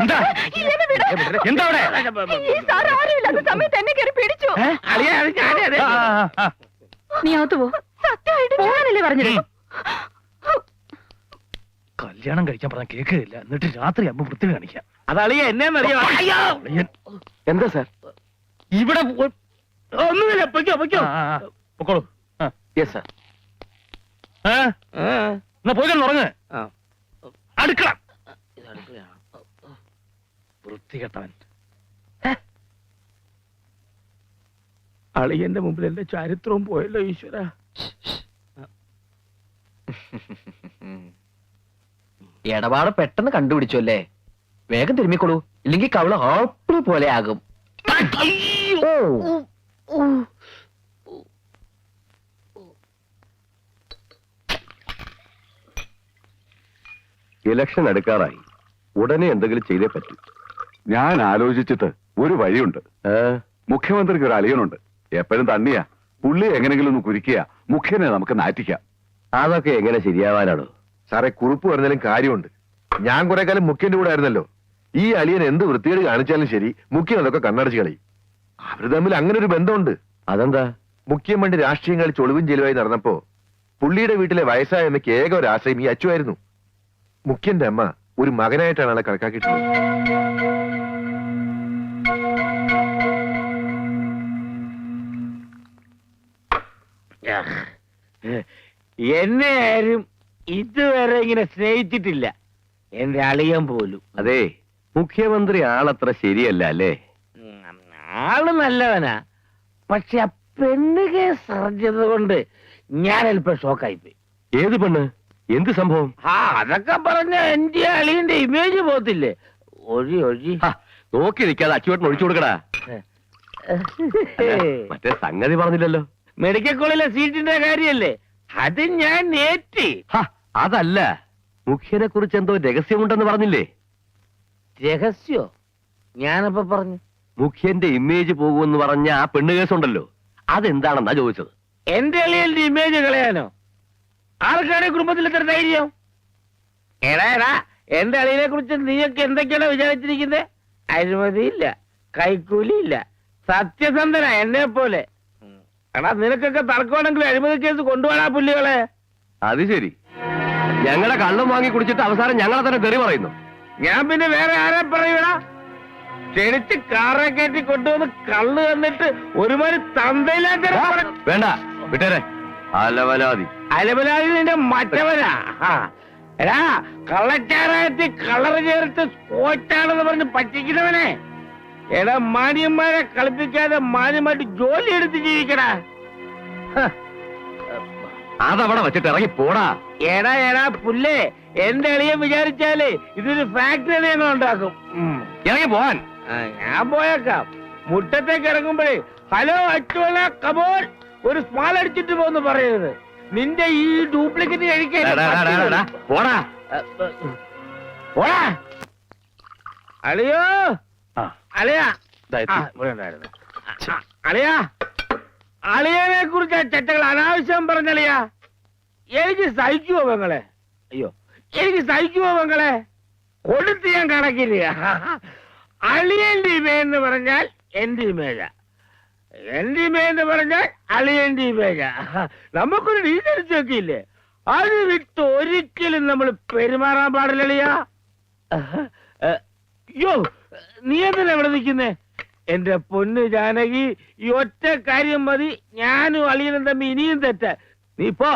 എന്താ? എന്താ അവിടെ? ഈ സാർ ആരുമില്ലാത്ത സമയത്ത് എന്നെ കയറി പിടിച്ചു. നീ അകത്ത് പോ. സത്യമായിട്ട് പോകാനല്ലേ പറഞ്ഞത്? കല്യാണം കഴിക്കാൻ പറഞ്ഞ കേക്കില്ല എന്നിട്ട് രാത്രി അമ്മ വൃത്തി കാണിക്കാം. അത് അളിയ എന്നെ എന്താ സാർ? ഇവിടെ ഒന്നുമില്ല പൊയ്ക്കോ പൊയ്ക്കോ. പൊക്കോളൂ. യെസ് സാർ എന്നാ പോയി കിടന്നുറങ്ങ് അടുക്കള. വൃത്തികെട്ടവൻ. അളിയന്റെ മുമ്പിൽ എന്റെ ചരിത്രവും പോയല്ലോ ഈശ്വര. ഇടപാട് പെട്ടെന്ന് കണ്ടുപിടിച്ചു അല്ലേ? വേഗം തിരുമ്മിക്കോളൂ. ഇല്ലെങ്കിൽ കവള ആപ്പിൾ പോലെ ആകും. ഇലക്ഷൻ അടുക്കാറായി. ഉടനെ എന്തെങ്കിലും ചെയ്തേ പറ്റൂ. ഞാൻ ആലോചിച്ചിട്ട് ഒരു വഴിയുണ്ട്. മുഖ്യമന്ത്രിക്ക് ഒരു അലിയനുണ്ട് എപ്പോഴും തണ്ണിയാ. പുള്ളി എങ്ങനെങ്കിലും ഒന്ന് കുരിക്കുക മുഖ്യനെ നമുക്ക് നാറ്റിക്കാം. അതൊക്കെ എങ്ങനെ ശരിയാവാനാണോ? സാറേ കുറിപ്പ് പറഞ്ഞാലും കാര്യമുണ്ട്. ഞാൻ കുറെ കാലം മുഖ്യന്റെ കൂടെ ആയിരുന്നല്ലോ. ഈ അലിയൻ എന്ത് വൃത്തികേട് കാണിച്ചാലും ശരി മുഖ്യൻ അതൊക്കെ കണ്ണടച്ച് കളി അവർ തമ്മിൽ അങ്ങനെ ഒരു ബന്ധമുണ്ട്. അതെന്താ? മുഖ്യം വേണ്ടി രാഷ്ട്രീയം കളിച്ച് ഒളിവും ചെലവായി നടന്നപ്പോ പുള്ളിയുടെ വീട്ടിലെ വയസ്സായ അമ്മയ്ക്ക് ഏക ഒരു ആശ്രയം ഈ അച്ചുവായിരുന്നു മുഖ്യന്റെ അമ്മ ഒരു മകനായിട്ടാണ് ആളെ കണക്കാക്കിയിട്ടുള്ളത്. എന്നെ ആരും ഇതുവരെ ഇങ്ങനെ സ്നേഹിച്ചിട്ടില്ല. എന്റെ അളിയൻ പോലും. അതെ മുഖ്യമന്ത്രി ആളത്ര ശരിയല്ല അല്ലേ? ആൾ നല്ലവനാ. പക്ഷെ ആ പെണ്ണ് കേസ് അറിഞ്ഞത് കൊണ്ട് ഞാൻ അല്പം ഷോക്കായി പോയി ഏത് പെണ്ണ്? എന്ത് സംഭവം? ആ അതൊക്കെ പറഞ്ഞ എന്റെ അളിയന്റെ ഇമേജ് പോത്തില്ലേ ഒഴി ഒഴി. ഹ, നോക്കി നിൽക്കാതെ അച്ചുവേട്ടൻ ഒഴിച്ചു കൊടുക്കടാ. മറ്റേ സംഗതി പറഞ്ഞില്ലല്ലോ. മെഡിക്കൽ കോളേജിലെ സീറ്റിന്റെ കാര്യല്ലേ? അത് ഞാൻ നേറ്റി. അതല്ല. മുഖ്യനെ കുറിച്ച് എന്തോ രഹസ്യമുണ്ടെന്ന് പറഞ്ഞില്ലേ? രഹസ്യോ? ഞാനപ്പോ പറഞ്ഞു. മുഖ്യന്റെ ഇമേജ് പോകുമെന്ന് പറഞ്ഞ ആ പെണ്ണ് കേസുണ്ടല്ലോ. അതെന്താണെന്നാ ചോദിച്ചത്? എന്റെ അളിയന്റെ ഇമേജ് കളയാനോ? ആർക്കാണ് കുടുംബത്തിൽ ഇത്ര ധൈര്യം? എടാ എടാ എന്റെ അളിയനെ കുറിച്ച് നീയൊക്കെ എന്തൊക്കെയാണ് വിചാരിച്ചിരിക്കുന്നത് അഴിമതിയില്ല കൈക്കൂലിയില്ല സത്യസന്ധന എന്നെ പോലെ എടാ നിനക്കൊക്കെ തർക്കമാണെങ്കിൽ അഴിമതി കേസ് കൊണ്ടുപോകാ പുല്ലികളെ. അത് ശരി. ഞങ്ങളെ കള്ളും വാങ്ങി കുടിച്ചിട്ട് അവസാനം ഞങ്ങളെ തന്നെ തെറി പറയുന്നു. ഞാൻ പിന്നെ വേറെ ആരെ പറയൂടാ? ക്ഷണിച്ച് കാറെ കയറ്റി കൊണ്ടുവന്ന് കള്ള് തന്നിട്ട് ഒരുമാതിരി തന്തയില്ലാത്ത വേണ്ട വിട്ടേരെ. അലവലാതി. അലവലാതി നിന്റെ മറ്റവനാ. എടാ കള്ളച്ചാറായത്തി കളർ ചേർത്ത് സ്കോച്ചാണെന്ന് പറഞ്ഞ് പറ്റിക്കുന്നവനെ. എടാ മാന്യന്മാരെ കളിപ്പിക്കാതെ മാന്യമായിട്ട് ജോലി എടുത്ത് ജീവിക്കടാ. അതവിടെ വെച്ചിട്ട് ഇറങ്ങി പോടാ. എടാ എടാ പുല്ലേ എന്റെ എളിയെ വിചാരിച്ചാൽ ഇതൊരു ഫാക്ടറി ഞങ്ങൾ ഉണ്ടാക്കും. ഇറങ്ങി പോവാൻ. ഞാൻ പോയേക്കാം. മുറ്റത്തേക്ക് ഇറങ്ങുമ്പോഴേ ഹലോ അച്ചുവല കബോൾ ഒരു സ്മാൾ അടിച്ചിട്ട് പോന്ന് പറയരുത്. നിന്റെ ഈ ഡ്യൂപ്ലിക്കേറ്റ് കഴിക്കാൻ പോടാ. പോടാ. അളിയോ അളിയനെ കുറിച്ച് ചെറ്റകൾ അനാവശ്യം പറഞ്ഞളിയാ. എനിക്ക് സഹിക്കുവോ പെങ്ങളെ? അയ്യോ. എനിക്ക് സഹിക്കുവോ പെങ്ങളെ? കൊടുത്ത് ഞാൻ കണക്കില്ല അളിയന്റെ ഇമേ എന്ന് പറഞ്ഞാൽ എന്റെ ഇമേജ എന്റെ ഇമേ എന്ന് പറഞ്ഞാൽ അളിയന്റെ ഇമേജ നമുക്കൊരു ഡീറ്റെയിൽസ് ഒക്കെ ഇല്ലേ? അത് വിട്ട് ഒരിക്കലും നമ്മൾ പെരുമാറാൻ പാടില്ലളിയാ. അയ്യോ. നീ എന്തിനാ ഇവിടെ നിൽക്കുന്നേ? എന്റെ പൊന്ന് ജാനകി ഈ ഒറ്റ കാര്യം മതി. ഞാനും അളിയനും തമ്മി ഇനിയും തെറ്റ. നീ പോ.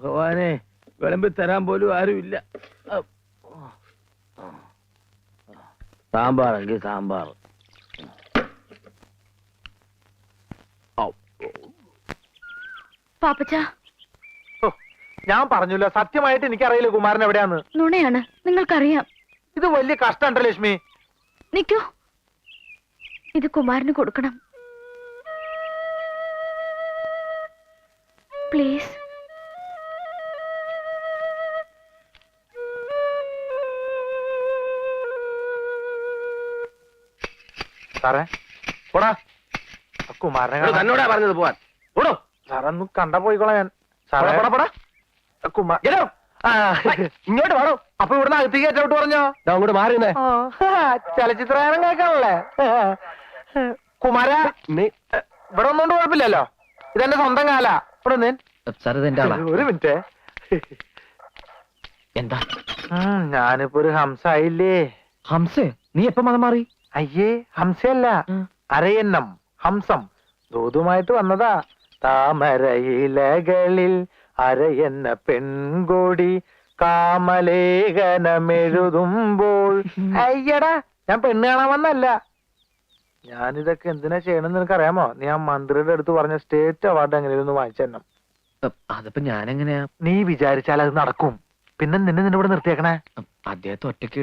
ഭഗവാനെ വിളമ്പി തരാൻ പോലും ആരുമില്ല. സാമ്പാറെങ്കിൽ സാമ്പാർ പാപ്പച്ച. ഞാൻ പറഞ്ഞില്ല. സത്യമായിട്ട് എനിക്കറിയില്ല കുമാരൻ എവിടെയാന്ന്. നുണയാണ്. നിങ്ങൾക്കറിയാം. ഇത് വലിയ കഷ്ടമുണ്ടോ ലക്ഷ്മി? നിക്കൂ. ഇത് കുമാരന് കൊടുക്കണം. പ്ലീസ്. സാറേ പോടാ. കുമാരനെ തന്നോടാ പറഞ്ഞത് പോവാൻ. ഓടോ സാറേ ഒന്ന് പോയിക്കോളാം ഞാൻ. സാറേ. പോടാ, പോടാ, ആ കുമാ- ആ, ഇങ്ങോട്ട് വേണോ അപ്പൊ ഇവിടുന്ന് അകത്തേക്ക് ഏറ്റോട്ട് പറഞ്ഞോ? അങ്ങോട്ട് മാറിയുന്നേ ചലച്ചിത്രഗാനം കേൾക്കാണല്ലേ കുമാര ഇവിടെ ഒന്നുകൊണ്ട് കുഴപ്പമില്ലല്ലോ. ഇതെന്റെ സ്വന്തം കാല. ഇവിടെ നീ സാർ ഇത് ആളാ. ഒരു മിനിറ്റ്. എന്താ? ഞാനിപ്പോ ഒരു ഹംസായില്ലേ. ഹംസ? നീ എപ്പോ മതം മാറി? അയ്യേ ഹംസയല്ല. അരയന്നം ഹംസം. ദൂതുമായിട്ട് വന്നതാ. താമരയിലകളിൽ അരയെന്ന പെൺകൊടി കാമലേഖനമെഴുതുമ്പോൾ. അയ്യടാ ഞാൻ പെണ്ണ് കാണാൻ വന്നല്ല. ഞാനിതൊക്കെ എന്തിനാ ചെയ്യണമെന്ന് നിനക്കറിയാമോ? നീ ആ മന്ത്രിയുടെ അടുത്ത് പറഞ്ഞ സ്റ്റേറ്റ് അവാർഡ് എങ്ങനെയൊന്ന് വാങ്ങിച്ചെണ്ണം അതിപ്പോ ഞാനെങ്ങനെയാ? നീ വിചാരിച്ചാൽ അത് നടക്കും. പിന്നെ നിന്നെ നിന്നെ ഇവിടെ നിർത്തിയേക്കണേ. അദ്ദേഹത്തെ ഒറ്റയ്ക്ക്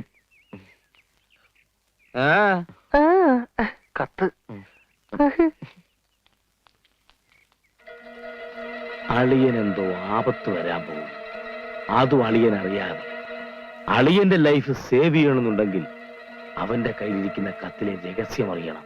കത്ത്. അളിയനെന്തോ ആപത്ത് വരാൻ പോകും അതും അളിയൻ അറിയാതെ അളിയന്റെ ലൈഫ് സേവ് ചെയ്യണമെന്നുണ്ടെങ്കിൽ അവന്റെ കയ്യിലിരിക്കുന്ന കത്തിലെ രഹസ്യം അറിയണം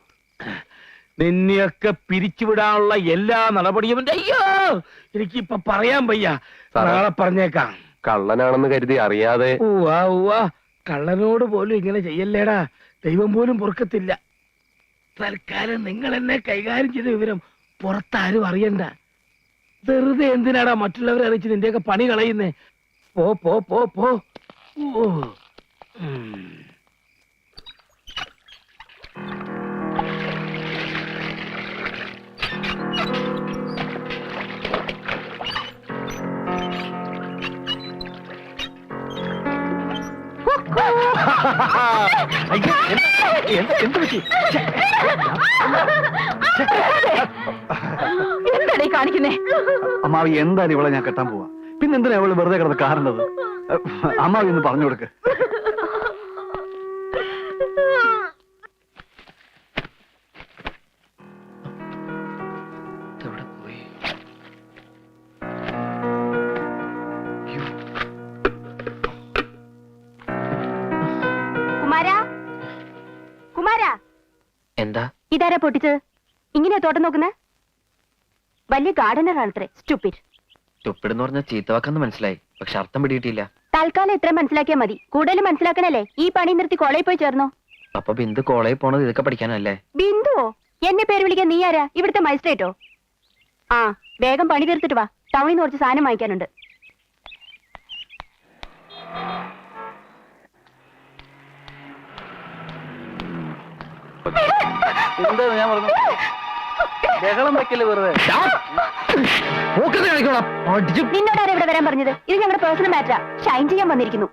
നിന്നെയൊക്കെ പിരിച്ചുവിടാനുള്ള എല്ലാ നടപടിയും അയ്യോ അയ്യോ! എനിക്കിപ്പൊ പറയാൻ വയ്യ. സാറേ. നാളെ പറഞ്ഞേക്കാം. കള്ളനാണെന്ന് കരുതി അറിയാതെ. ഉവ്വാ ഉവ്വാ. കള്ളനോട് പോലും ഇങ്ങനെ ചെയ്യല്ലേടാ. ദൈവം പോലും പൊറുക്കത്തില്ല. തൽക്കാലം നിങ്ങൾ എന്നെ കൈകാര്യം ചെയ്ത വിവരം പുറത്താരും അറിയണ്ട. വെറുതെ എന്തിനാടാ മറ്റുള്ളവരെ അറിയിച്ച് നിന്റെയൊക്കെ പണി കളയുന്നേ? പോ പോ പോ പോ. ഓ ഉം. അയ്യോ, എന്ത്- എന്ത് എന്ത് പറ്റി ഛെ, എന്താണ് ഈ കാണിക്കുന്നേ? അമ്മാവി എന്തായാലും ഇവളെ ഞാൻ കെട്ടാൻ പോവാ? പിന്നെ എന്തിനാ വെറുതെ കിടന്ന് കാരണത് അമ്മാവി ഒന്ന് പറഞ്ഞു കൊടുക്ക്. പൊട്ടിച്ചത്? ഇങ്ങനെയാ തോട്ടം നോക്കുന്നേ? വലിയ ഗാർഡനർ ആണത്രേ സ്റ്റുപ്പിഡ് എന്ന് പറഞ്ഞ ചീത്തവാക്കെന്ന് മനസ്സിലായി. പക്ഷെ അർത്ഥം പിടിയിട്ടില്ല. തൽക്കാലം ഇത്ര മനസ്സിലാക്കിയാ മതി. കൂടുതൽ മനസ്സിലാക്കണല്ലേ? ഈ പണി നിർത്തി കോളേജിൽ പോയി ചേർന്നോ? അപ്പൊ ബിന്ദു കോളേജിൽ പോണത് ഇതൊക്കെ പഠിക്കാനല്ലേ? ബിന്ദുവോ? എന്നെ പേര് വിളിക്കാൻ നീ ആരാ? ഇവിടുത്തെ മജിസ്ട്രേറ്റോ ആ വേഗം പണി തീർത്തിട്ട് വാ. ടൗണിൽ നിന്ന് കുറച്ച് സാധനം വാങ്ങിക്കാനുണ്ട്. എന്താ ഞാൻ പറഞ്ഞു ബഹളം വെക്കൽ വെറുതെ? നിന്നോട് ആരാ ഇവിടെ വരാൻ പറഞ്ഞത്? ഇത് ഞങ്ങളുടെ പേഴ്സണൽ മാറ്ററാ ഷൈൻ ചെയ്യാൻ വന്നിരിക്കുന്നു.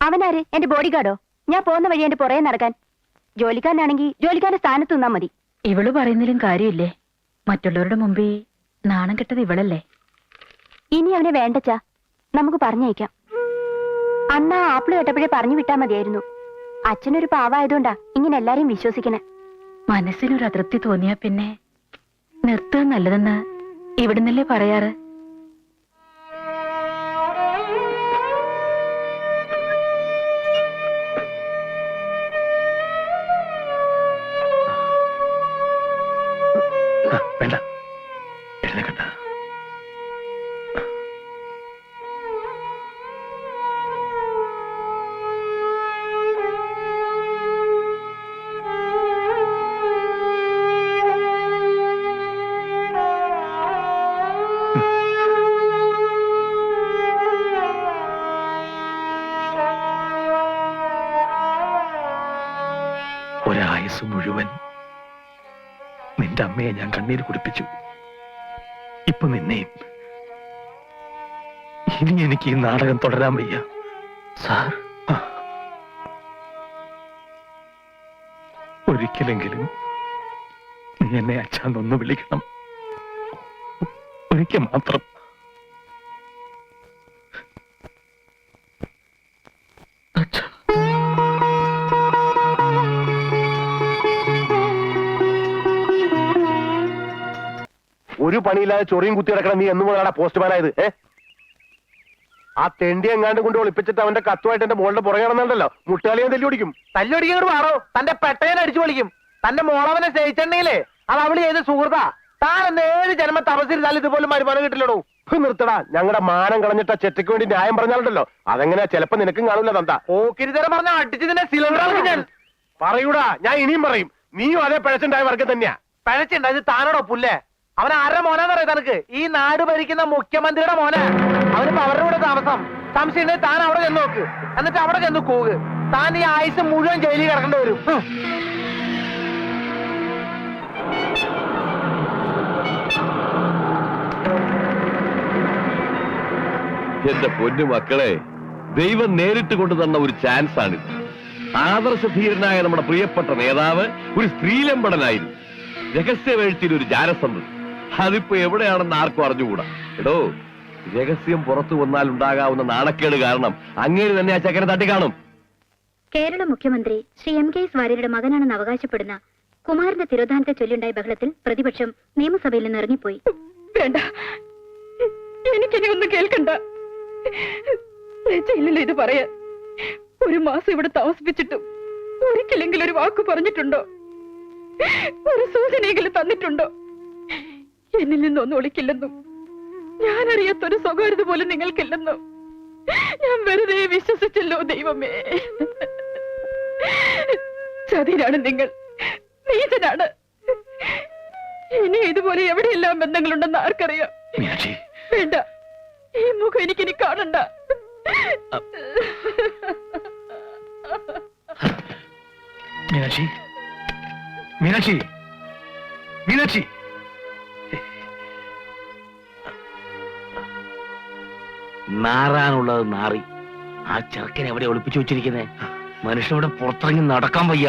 അവനാര്? എന്റെ ബോഡി ഗാർഡോ ഞാൻ പോകുന്ന വഴി എന്റെ പുറകെ നടക്കാൻ. ജോലിക്കാരനാണെങ്കിൽ ജോലിക്കാരന്റെ സ്ഥാനത്ത് നിന്നാ മതി. ഇവൾ പറയുന്നതിലും കാര്യമില്ലേ? മറ്റുള്ളവരുടെ മുമ്പിൽ നാണം കെട്ടത് ഇവളല്ലേ? ഇനി അവനെ വേണ്ടച്ചാ നമുക്ക് പറഞ്ഞയക്കാം. അന്ന് ആ ആപ്പിൾ കേട്ടപ്പോഴേ പറഞ്ഞു വിട്ടാ മതിയായിരുന്നു. അച്ഛനൊരു പാവായതുകൊണ്ടാ ഇങ്ങനെ എല്ലാരെയും വിശ്വസിക്കണേ. മനസ്സിനൊരു അതൃപ്തി തോന്നിയാ പിന്നെ നിർത്തുക നല്ലതെന്ന് ഇവിടുന്നല്ലേ പറയാറ്? ഒരായുസ് മുഴുവൻ നിന്റെ അമ്മയെ ഞാൻ കണ്ണീര് കുടിപ്പിച്ചു. ഇപ്പൊ നിന്നെയും ഇനി എനിക്ക് ഈ നാടകം തുടരാൻ വയ്യ. സാർ. ഒരിക്കലെങ്കിലും നീ എന്നെ അച്ഛാന്നൊന്ന് വിളിക്കണം. ഒരിക്കൽ മാത്രം. പണിയില്ലാതെ ചൊറിയും കുത്തി കിടക്കണം നീ എന്നും മുതലാണ് പോസ്റ്റ്മാൻ ആയത് ഏ? ആ തെണ്ടി എങ്ങാണ്ട് കൊണ്ട് ഒളിപ്പിച്ചിട്ട് അവന്റെ കത്തുമായിട്ട് എന്റെ മോളുടെ പുറകെ നടന്നുണ്ടല്ലോ. മുട്ടാളിയെ തല്ലി ഓടിക്കും തല്ലൊടിക്കോട് മാറോ. തന്റെ പെട്ടയൻ അടിച്ചു പൊളിക്കും. തന്റെ മോളവനെ സ്നേഹിച്ചിട്ടുണ്ടെങ്കിലേ അത് അവൾ ചെയ്ത് സുഹൃത്താ. താൻ എന്റെ ഏഴ് ജന്മ തപസ്സിരുന്നാൽ ഇതുപോലെ മരുമാനം കിട്ടില്ലടോ. നിർത്തടാ. ഞങ്ങളുടെ മാനം കളഞ്ഞിട്ട് ചെറ്റയ്ക്ക് വേണ്ടി ന്യായം പറഞ്ഞാലുണ്ടല്ലോ. അതെങ്ങനെയാ? ചിലപ്പോ നിനക്കും കാണൂല തന്ത. ഓക്കിരിതരം പറഞ്ഞ അടിച്ചതിന്റെ സിലിണ്ടർ ഞാൻ. പറയൂടാ. ഞാൻ ഇനിയും പറയും. നീയും അതേ പിഴച്ചുണ്ടായ വർഗം തന്നെയാ. പഴച്ചുണ്ടായത് താനോടോ പുല്ലേ അവൻ ആരുടെ മോനാന്നറിയ തനക്ക്? ഈ നാട് ഭരിക്കുന്ന മുഖ്യമന്ത്രിയുടെ മോനെ. അവനിപ്പോ അവരുടെ കൂടെ താമസം. സംശയം താൻ അവിടെ ചെന്ന് നോക്ക്. എന്നിട്ട് അവിടെ ചെന്ന് കൂക് താൻ ഈ ആയുസ് മുഴുവൻ ജയിലിൽ കിടക്കേണ്ടി വരും. എന്റെ പൊന്നു മക്കളെ ദൈവം നേരിട്ട് കൊണ്ടു തന്ന ഒരു ചാൻസ് ആണിത് ആദർശധീരനായ നമ്മുടെ പ്രിയപ്പെട്ട നേതാവ് ഒരു സ്ത്രീലമ്പടനായിരുന്നു. രഹസ്യവേഴ്ചയിൽ ഒരു ജാരസന്ധി അതിപ്പോ എവിടെയാണെന്ന് ആർക്കും അറിഞ്ഞുകൂടാ. എടോ രഹസ്യം പുറത്തു വന്നാൽ ഉണ്ടാകാവുന്ന നാണക്കേട് കാരണം അങ്ങേര് തന്നെ ആ ചക്കനെ തട്ടിക്കാണും. കേരള മുഖ്യമന്ത്രി ശ്രീ എം കെ എസ് വാര്യരുടെ മകനാണെന്ന് അവകാശപ്പെടുന്ന കുമാരന്റെ തിരോധാനത്തെ ചൊല്ലിയുണ്ടായ ബഹളത്തിൽ പ്രതിപക്ഷം നിയമസഭയിൽ നിന്ന് ഇറങ്ങിപ്പോയി. വേണ്ട. എനിക്കിനി ഒന്നും കേൾക്കണ്ട. ലജ്ജയില്ലല്ലോ ഇത് പറയാൻ ഒരു മാസം ഇവിടെ താമസിപ്പിച്ചിട്ടും ഒരിക്കലെങ്കിലും ഒരു വാക്ക് പറഞ്ഞിട്ടുണ്ടോ? ഒരു സൂചനയെങ്കിലും തന്നിട്ടുണ്ടോ? എന്നിൽ നിന്നൊന്നും ഒളിക്കില്ലെന്നും. ഞാൻ അറിയാത്തൊരു സ്വകാര്യത പോലും നിങ്ങൾക്കില്ലെന്നും. ഞാൻ വെറുതെ വിശ്വസിച്ചല്ലോ ദൈവമേ. ചതിനാണ് നിങ്ങൾ. നീചനാണ്. ഇനി ഇതുപോലെ എവിടെയെല്ലാം ബന്ധങ്ങളുണ്ടെന്ന് ആർക്കറിയാം? മീനാക്ഷി. വേണ്ട. ഈ മുഖം എനിക്കിനി കാണണ്ട. മീനാക്ഷി. മീനാക്ഷി. മീനാക്ഷി. നാറാനുള്ളത് നാറി. ആ ചെറുക്കൻ എവിടെ ഒളിപ്പിച്ചു വെച്ചിരിക്കുന്നേ? മനുഷ്യനോട് പുറത്തിറങ്ങി നടക്കാൻ വയ്യ.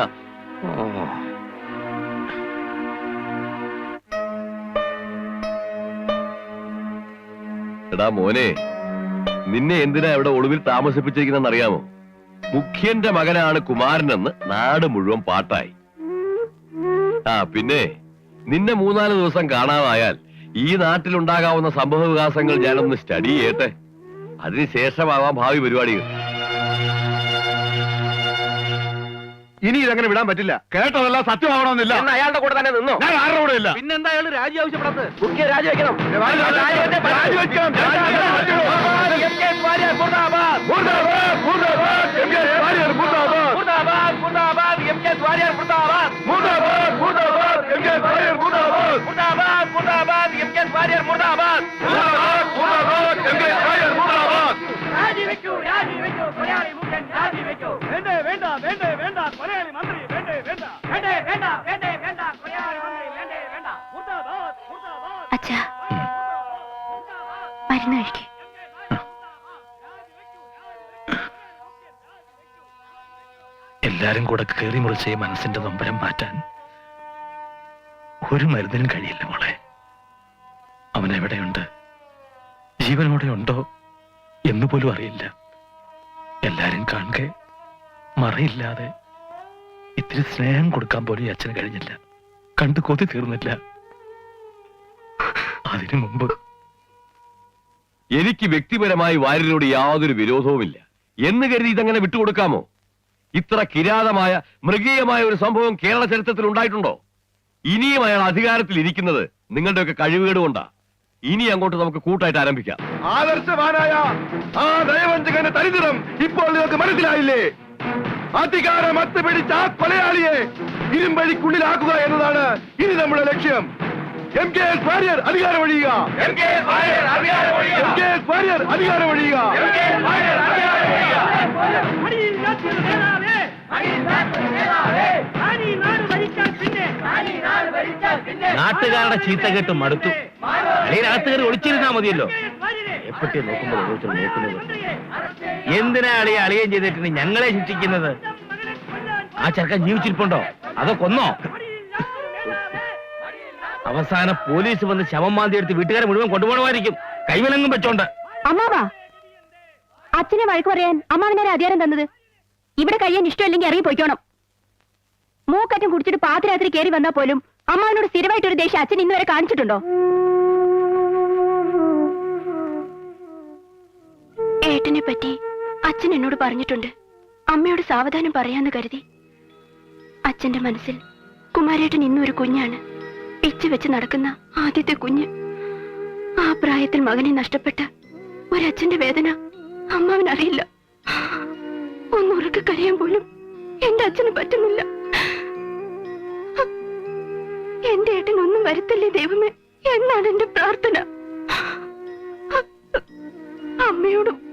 എടാ മോനെ നിന്നെ എന്തിനാ ഇവിടെ ഒളിവിൽ താമസിപ്പിച്ചിരിക്കുന്നെന്ന് അറിയാമോ മുഖ്യന്റെ മകനാണ് കുമാരനെന്ന് നാട് മുഴുവൻ പാട്ടായി. ആ പിന്നെ നിന്നെ മൂന്നാൽ ദിവസം കാണാതായാൽ ഈ നാട്ടിലുണ്ടാകാവുന്ന സംഭവ വികാസങ്ങൾ ഞാനൊന്ന് സ്റ്റഡി ചെയ്യട്ടെ. അതിനുശേഷമാവാം ഭാവി പരിപാടികൾ ഇനി ഇതങ്ങനെ വിടാൻ പറ്റില്ല. കേട്ടതല്ല സത്യമാവണമെന്നില്ല. എന്ന് അയാളുടെ കൂടെ തന്നെ നിന്നോ? ഞാൻ ആരുടെ കൂടെ ഇല്ല. പിന്നെന്താ അയാൾ രാജി ആവശ്യപ്പെടുന്നത് മുഖ്യ രാജിവെക്കണം രാജിവെക്കണം, രാജിവെക്കണം. എം കെ വാര്യർ മുർദാബാദ്. മുർദാബാദ്, മുർദാബാദ്, എം കെ വാര്യർ മുർദാബാദ്. മുർദാബാദ്, മുർദാബാദ്, രാജി കെ വാര്യർ മുർദാബാദ്. മുർദാബാദ്, മുർദാബാദ്, എം കെ വാര്യർ മുർദാബാദ്. മുർദാബാദ്, മുർദാബാദ്, എം കെ വാര്യർ മുർദാബാദ്. മുർദാബാദ്, മുർദാബാദ്, എം കെ വാര്യർ മുർദാബാദ്. രാജിവെക്കൂ, രാജിവെക്കൂ, കൊലയാളി മുഖ്യൻ രാജിവെക്കൂ. വേണ്ടേ, വേണ്ട, വേണ്ടേ, വേണ്ട, കൊലയാളി മന്ത്രി, വേണ്ടേ, വേണ്ട. വേണ്ടേ, വേണ്ട, വേണ്ടേ, വേണ്ട, കൊലയാളി മന്ത്രി, വേണ്ടേ, വേണ്ട. മുർദാബാദ്, മുർദാബാദ്, അച്ഛാ മരുന്ന് കഴിക്കേ എല്ലാരും കൂടെ കയറി മുറിച്ച് മനസ്സിന്റെ നൊമ്പരം മാറ്റാൻ ഒരു മരുന്നിനും കഴിയില്ല മോളെ അവൻ എവിടെയുണ്ട് ജീവനോടെ ഉണ്ടോ എന്ന് പോലും അറിയില്ല. എല്ലാരും കാണുക മറയില്ലാതെ ഇത്തിരി സ്നേഹം കൊടുക്കാൻ പോലും ഈ അച്ഛന് കഴിഞ്ഞില്ല. കണ്ടു കൊതി തീർന്നില്ല. അതിനു മുമ്പ് എനിക്ക് വ്യക്തിപരമായി വാര്യരോട് യാതൊരു വിരോധവുമില്ല. എന്ന് കരുതി ഇതങ്ങനെ വിട്ടുകൊടുക്കാമോ? ഇത്ര കിരാതമായ മൃഗീയമായ ഒരു സംഭവം കേരള ചരിത്രത്തിൽ ഉണ്ടായിട്ടുണ്ടോ? ഇനിയും അയാൾ അധികാരത്തിൽ ഇരിക്കുന്നത് നിങ്ങളുടെയൊക്കെ കഴിവുകേട് കൊണ്ടാ ഇനി അങ്ങോട്ട് നമുക്ക് കൂട്ടായിട്ട് ആരംഭിക്കാം. ആദർശവാനായ ആ ദയവഞ്ചകന്റെ തരിതരം ഇപ്പോൾ നിങ്ങൾക്ക് മനസ്സിലായില്ലേ? അധികാരം അത്ത് പിടിച്ച ആ കൊലയാളിയെ ഇരുമ്പഴിക്കുള്ളിലാക്കുക എന്നതാണ് ഇനി നമ്മുടെ ലക്ഷ്യം. എം കെ എസ് വാര്യർ അധികാരം ഒഴിയുക. എം കെ എസ് വാര്യർ അധികാരം ഒഴിയുക. നാട്ടുകാരുടെ ചീത്ത കേട്ട് മടുത്തു. അളിയനകത്ത് കയറി ഒളിച്ചിരുന്നാ മതിയല്ലോ. എപ്പറ്റി നോക്കുമ്പോൾ നോക്കുന്നത് എന്തിനാ അളിയ അളിയൻ ചെയ്തിട്ട് ഞങ്ങളെ ശിക്ഷിക്കുന്നത്? ആ ചെറുക്കൻ ജീവിച്ചിരിപ്പുണ്ടോ? അതോ കൊന്നോ? അവസാനം പോലീസ് വന്ന് ശവം മാന്തി എടുത്ത് വീട്ടുകാരെ മുഴുവൻ കൊണ്ടുപോകണമായിരിക്കും. കൈവിലങ്ങും വെച്ചോണ്ട്. അമ്മാവാ അച്ഛനെ വഴക്ക് പറയാൻ അമ്മാവിനാരെ അധികാരം തന്നത്? ഇവിടെ കഴിയാൻ ഇഷ്ടമില്ലെങ്കിൽ ഇറങ്ങി പോയിക്കോണം. മൂക്കറ്റം കുടിച്ചിട്ട് പാതിരാത്രി കയറി വന്നാൽ പോലും അമ്മാവിനോട് സ്ഥിരമായിട്ടൊരു ദേഷ്യം അച്ഛൻ ഇന്നുവരെ കാണിച്ചിട്ടുണ്ടോ? ഏട്ടനെ പറ്റി അച്ഛൻ എന്നോട് പറഞ്ഞിട്ടുണ്ട്. അമ്മയോട് സാവധാനം പറയാന്ന് കരുതി. അച്ഛന്റെ മനസ്സിൽ കുമാരേട്ടൻ ഇന്നും ഒരു കുഞ്ഞാണ്. പിച്ച് വെച്ച് നടക്കുന്ന ആദ്യത്തെ കുഞ്ഞ്. ആ പ്രായത്തിൽ മകനെ നഷ്ടപ്പെട്ട ഒരച്ഛന്റെ വേദന അമ്മാവനറിയില്ല. ഒന്നുറക്കെ കരയാൻ പോലും എന്റെ അച്ഛന് പറ്റുന്നില്ല. എന്റെ ഏട്ടൻ ഒന്നും വരുത്തില്ലേ ദൈവമേ? എന്നാണ് എന്റെ പ്രാർത്ഥന. അമ്മയോടും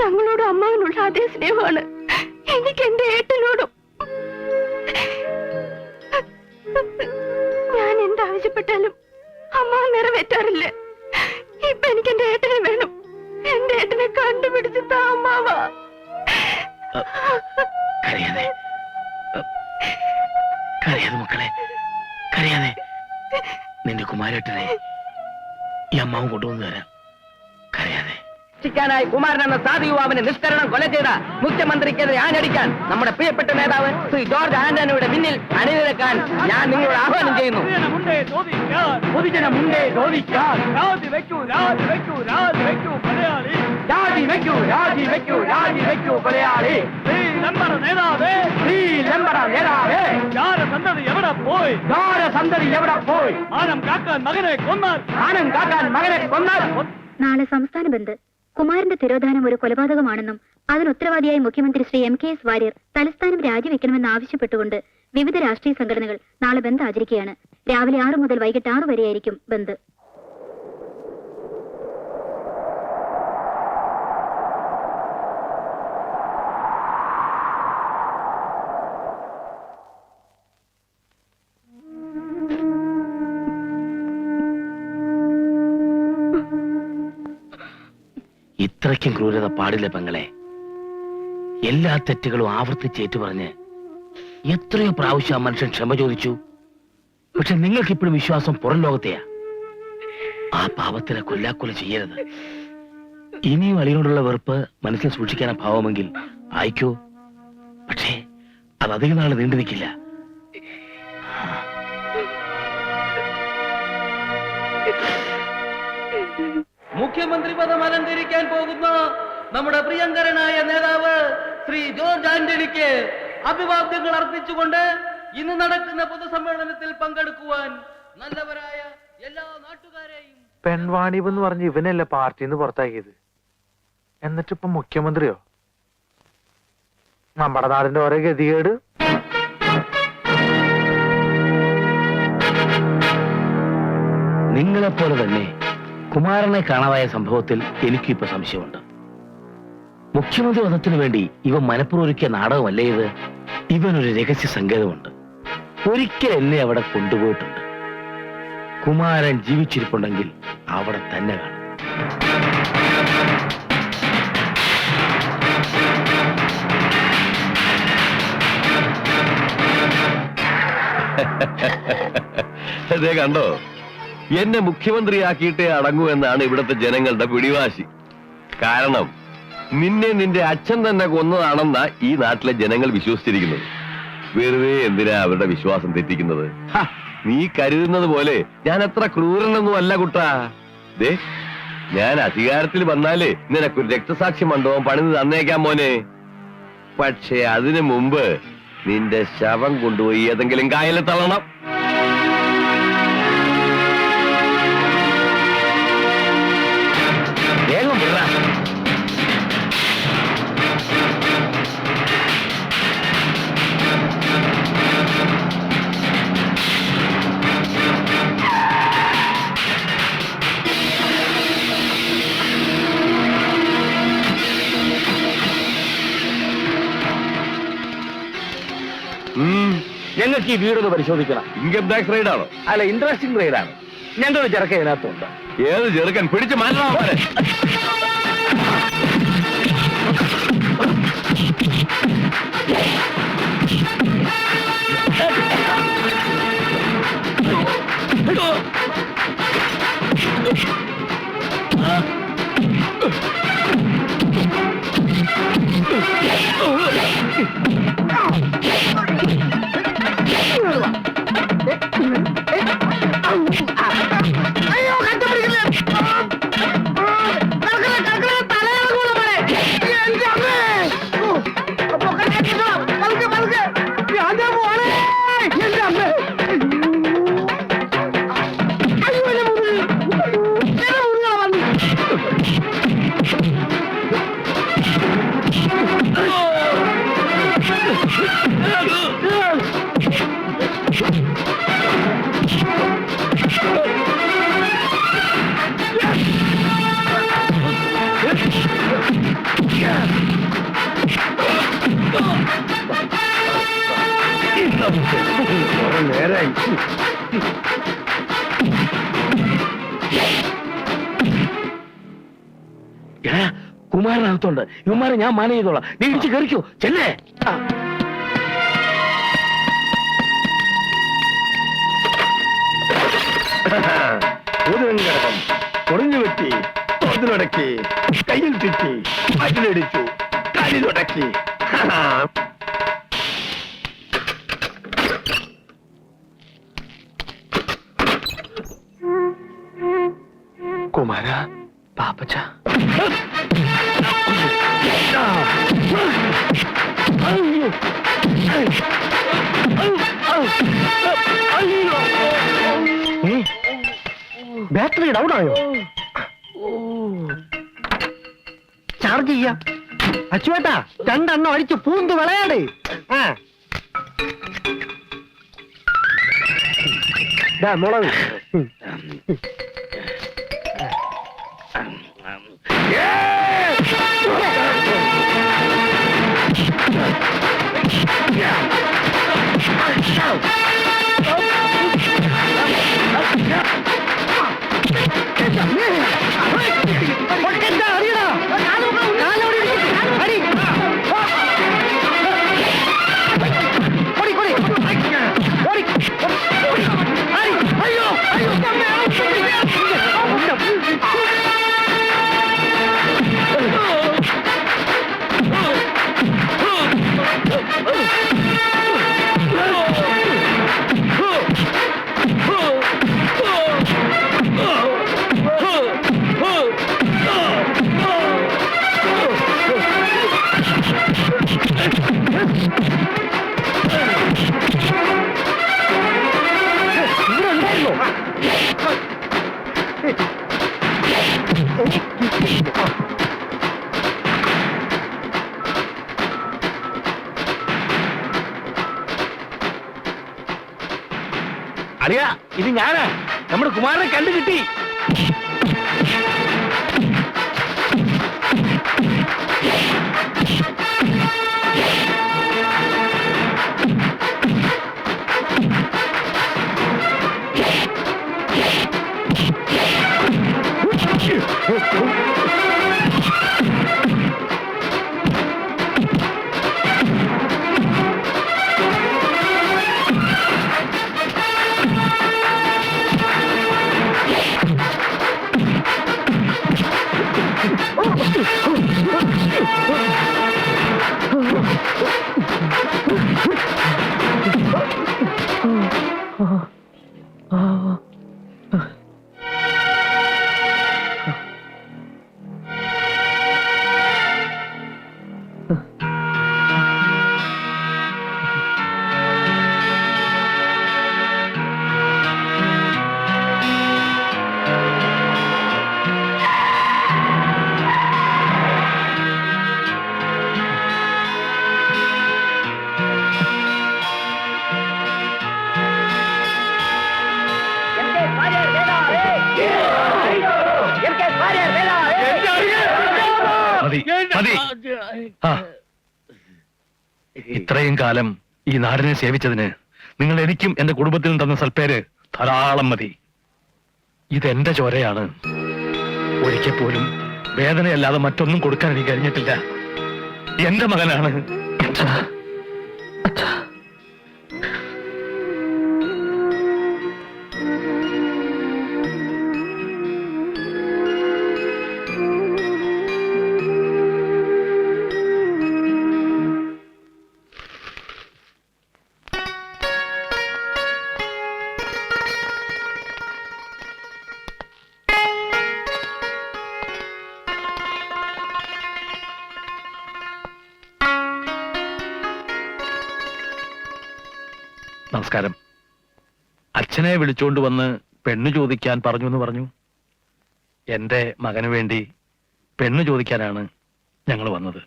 ഞങ്ങളോടും അമ്മാവിനുള്ള അതേ സ്നേഹമാണ്. എനിക്ക് എന്റെ ഏട്ടനോടും. ഞാൻ എന്താവശ്യപ്പെട്ടാലും അമ്മ നിറവേറ്റാറില്ല. ഇപ്പൊ എനിക്ക് എന്റെ ഏട്ടനെ വേണം. എന്റെ ഏട്ടനെ കണ്ടുപിടിച്ച് താ അമ്മാവാ. കരയാതെ. കരയാതെ മക്കളെ. കരയാതെ. നിന്റെ കുമാരേട്ടനെ ഈ അമ്മാവും കൊണ്ടുവന്നു തരാം. കരയാതെ ശിക്കാനായി കുമാരൻ എന്ന സാധു യുവാവിനെ നിഷ്കരണം കൊല ചെയ്ത മുഖ്യമന്ത്രിക്കെതിരെ ആഞ്ഞടിക്കാൻ നമ്മുടെ പ്രിയപ്പെട്ട നേതാവ് ശ്രീ ജോർജ് ആന്റണിയുടെ മുന്നിൽ അണിനിരക്കാൻ ഞാൻ നിങ്ങളോട് ആഹ്വാനം ചെയ്യുന്നു. രാജി വെക്കൂ രാജി വെക്കൂ രാജി വെക്കൂ കൊലയാളി. നേതാവേ. ധാര സന്തതി എവിടെ പോയി? ആനം കാക്കാൻ മകനെ കൊന്നാൽ. ആനം കാക്കാൻ മകനെ കൊന്നാൽ. നാളെ സംസ്ഥാന ബന്ദ്. കുമാരന്റെ തിരോധാനം ഒരു കൊലപാതകമാണെന്നും അതിന് ഉത്തരവാദിയായി മുഖ്യമന്ത്രി Shri M K S Warrier തലസ്ഥാനം രാജിവെക്കണമെന്ന് ആവശ്യപ്പെട്ടുകൊണ്ട് വിവിധ രാഷ്ട്രീയ സംഘടനകൾ നാളെ ബന്ദ് ആചരിക്കുകയാണ്. രാവിലെ ആറു മുതൽ വൈകിട്ട് ആറു വരെയായിരിക്കും ബന്ദ്. ഇത്രയ്ക്കും ക്രൂരത പാടില്ല പെങ്ങളെ? എല്ലാ തെറ്റുകളും ആവർത്തിച്ചേറ്റു പറഞ്ഞ് എത്രയോ പ്രാവശ്യം ആ മനുഷ്യൻ ക്ഷമ ചോദിച്ചു. പക്ഷെ നിങ്ങൾക്ക് ഇപ്പോഴും വിശ്വാസം പുറം ലോകത്തെയാ. ആ പാപത്തിനെ കൊല്ലാക്കൊല ചെയ്യരുത്. ഇനിയും അളിയോടുള്ള വെറുപ്പ് മനസ്സിൽ സൂക്ഷിക്കാനാ ഭാവമെങ്കിൽ ആയിക്കോ. പക്ഷേ അത് അധികം നാൾ നീണ്ടു നിൽക്കില്ല. മുഖ്യമന്ത്രി പദം അലങ്കരിക്കാൻ പോകുന്ന നമ്മുടെ പ്രിയങ്കരനായ നേതാവ് ശ്രീ ജോർജ് ആന്റണിക്ക് അഭിവാദ്യങ്ങൾ അർപ്പിച്ചുകൊണ്ട് ഇന്ന് നടക്കുന്ന പൊതുസമ്മേളനത്തിൽ പങ്കെടുക്കുവാൻ നല്ലവരായ എല്ലാ നാട്ടുകാരെയും പെൺവാണിബ് എന്ന് പറഞ്ഞ് ഇവനല്ലേ പാർട്ടിന്ന് പുറത്താക്കിയത്? എന്നിട്ടിപ്പൊ മുഖ്യമന്ത്രിയോ? നമ്മുടെ നാടിന്റെ ഓരോ ഗതികേട്. നിങ്ങളെപ്പോലെ തന്നെ കുമാരനെ കാണാതായ സംഭവത്തിൽ എനിക്കും ഇപ്പൊ സംശയമുണ്ട്. മുഖ്യമന്ത്രി വധത്തിനു വേണ്ടി ഇവ മനപ്പുറം ഒരുക്കിയ നാടകമല്ലേ ഇത്? ഇവനൊരു രഹസ്യ സങ്കേതമുണ്ട്. ഒരിക്കൽ എന്നെ അവിടെ കൊണ്ടുപോയിട്ടുണ്ട്. കുമാരൻ ജീവിച്ചിരിപ്പുണ്ടെങ്കിൽ അവിടെ തന്നെ കാണും. കണ്ടോ? എന്നെ മുഖ്യമന്ത്രിയാക്കിയിട്ടേ അടങ്ങൂ എന്നാണ് ഇവിടുത്തെ ജനങ്ങളുടെ പിടിവാശി. കാരണം നിന്നെ നിന്റെ അച്ഛൻ തന്നെ കൊന്നതാണെന്ന ഈ നാട്ടിലെ ജനങ്ങൾ വിശ്വസിച്ചിരിക്കുന്നത്. വെറുതെ എന്തിനാ അവരുടെ വിശ്വാസം തെറ്റിക്കുന്നത്? നീ കരുതുന്നത് പോലെ ഞാൻ അത്ര ക്രൂരനൊന്നും അല്ല കുട്ടാ. ദേ ഞാൻ അധികാരത്തിൽ വന്നാലേ നിനക്കൊരു രക്തസാക്ഷി മണ്ഡപം പണിത് തന്നേക്കാൻ മോനെ. പക്ഷേ അതിനു മുമ്പ് നിന്റെ ശവം കൊണ്ടുപോയി ഏതെങ്കിലും കായലിൽ തള്ളണം. ഞങ്ങൾക്ക് ഈ വീടൊന്ന് പരിശോധിക്കണം. ഇൻകം ടാക്സ് റൈഡ് ആണോ? അല്ല ഇൻട്രസ്റ്റിംഗ് റേഡാണ് ഞങ്ങൾ ചെറുക്കൻ ഇതിനകത്തുണ്ട്. ഏത് ചെറുക്കൻ പിടിച്ചു മാറ്റണം എടാ കുമാരനകത്തുണ്ട് ഇവന്മാരെ ഞാൻ മാനേജ് ചെയ്തോളാം. നീ ഇടിച്ച് കയറിക്കോ ചെല്ലേ? ഉദരങ്കടകം കുറഞ്ഞു വെട്ടി തോതിലടക്കി കയ്യിൽ തെറ്റി അതിലടിച്ചു കാലിലടക്കി കുമാര പാപ്പച്ച. ബാറ്ററി ഡൗൺ ആയോ ചാർജ് ചെയ്യാം. അച്ചുവേട്ടാ രണ്ടെണ്ണം അടിച്ച് പൂന്ത് വിളയാട്. ആ. മുളക് ഇത്രയും കാലം ഈ നാടിനെ സേവിച്ചതിന് നിങ്ങൾ എനിക്കും എന്റെ കുടുംബത്തിനും തന്ന സൽപ്പേര് ധാരാളം മതി ഇതെന്റെ ചോരയാണ് ഒരിക്കൽ പോലും വേദനയല്ലാതെ മറ്റൊന്നും കൊടുക്കാൻ എനിക്ക് കഴിഞ്ഞിട്ടില്ല എന്റെ മകനാണ് അച്ഛാ. അച്ഛാ. നമസ്കാരം. അച്ഛനെ വിളിച്ചുകൊണ്ട് വന്ന് പെണ്ണ് ചോദിക്കാൻ പറഞ്ഞു എന്ന് പറഞ്ഞു. എന്റെ മകന് വേണ്ടി പെണ്ണ് ചോദിക്കാനാണ് ഞങ്ങൾ വന്നത്.